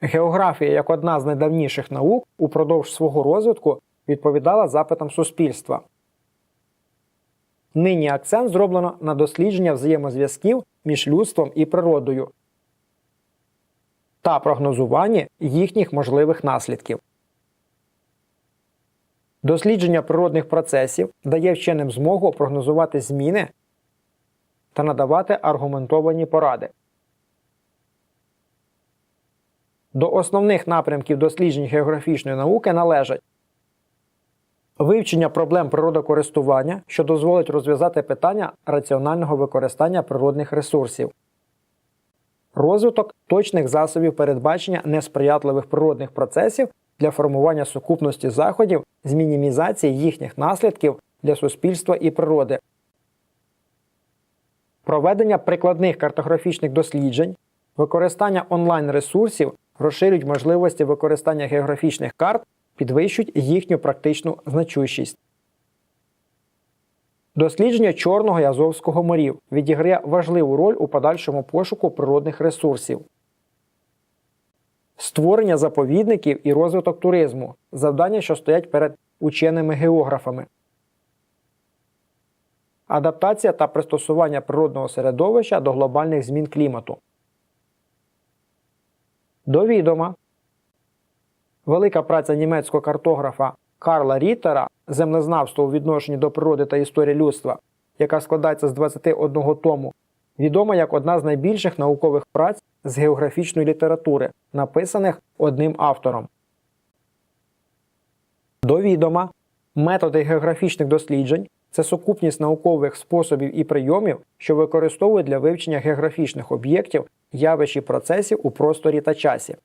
Географія, як одна з найдавніших наук, упродовж свого розвитку відповідала запитам суспільства. Нині акцент зроблено на дослідження взаємозв'язків між людством і природою та прогнозуванні їхніх можливих наслідків. Дослідження природних процесів дає вченим змогу прогнозувати зміни та надавати аргументовані поради. До основних напрямків досліджень географічної науки належать вивчення проблем природокористування, що дозволить розв'язати питання раціонального використання природних ресурсів, розвиток точних засобів передбачення несприятливих природних процесів для формування сукупності заходів з мінімізації їхніх наслідків для суспільства і природи, проведення прикладних картографічних досліджень, використання онлайн-ресурсів розширюють можливості використання географічних карт, підвищують їхню практичну значущість. Дослідження Чорного і Азовського морів відіграє важливу роль у подальшому пошуку природних ресурсів. Створення заповідників і розвиток туризму завдання, що стоять перед ученими географами. Адаптація та пристосування природного середовища до глобальних змін клімату. До відома. Велика праця німецького картографа Карла Ріттера Землезнавство у відношенні до природи та історії людства, яка складається з 21 тому, відома як одна з найбільших наукових праць з географічної літератури, написаних одним автором. До відома методи географічних досліджень це сукупність наукових способів і прийомів, що використовують для вивчення географічних об'єктів, явищ і процесів у просторі та часі.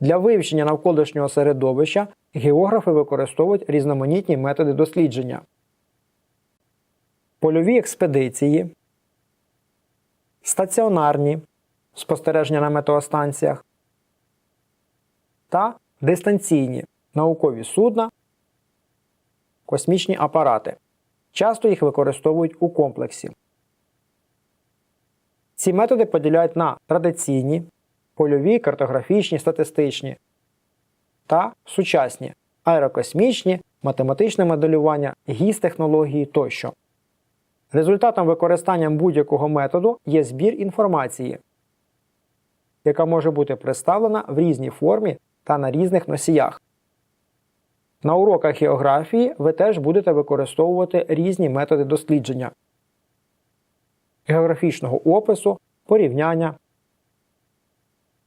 Для вивчення навколишнього середовища географи використовують різноманітні методи дослідження. Польові експедиції, стаціонарні спостереження на метеостанціях та дистанційні наукові судна, космічні апарати. Часто їх використовують у комплексі. Ці методи поділяють на традиційні, польові, картографічні, статистичні та сучасні аерокосмічні, математичне моделювання, гіс-технології тощо. Результатом використання будь-якого методу є збір інформації, яка може бути представлена в різній формі та на різних носіях. На уроках географії ви теж будете використовувати різні методи дослідження. Географічного опису, порівняння,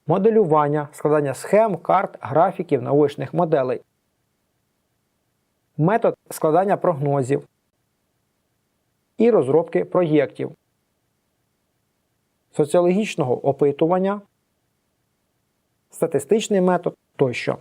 моделювання, складання схем, карт, графіків, наочних моделей, метод складання прогнозів і розробки проєктів, соціологічного опитування, статистичний метод тощо.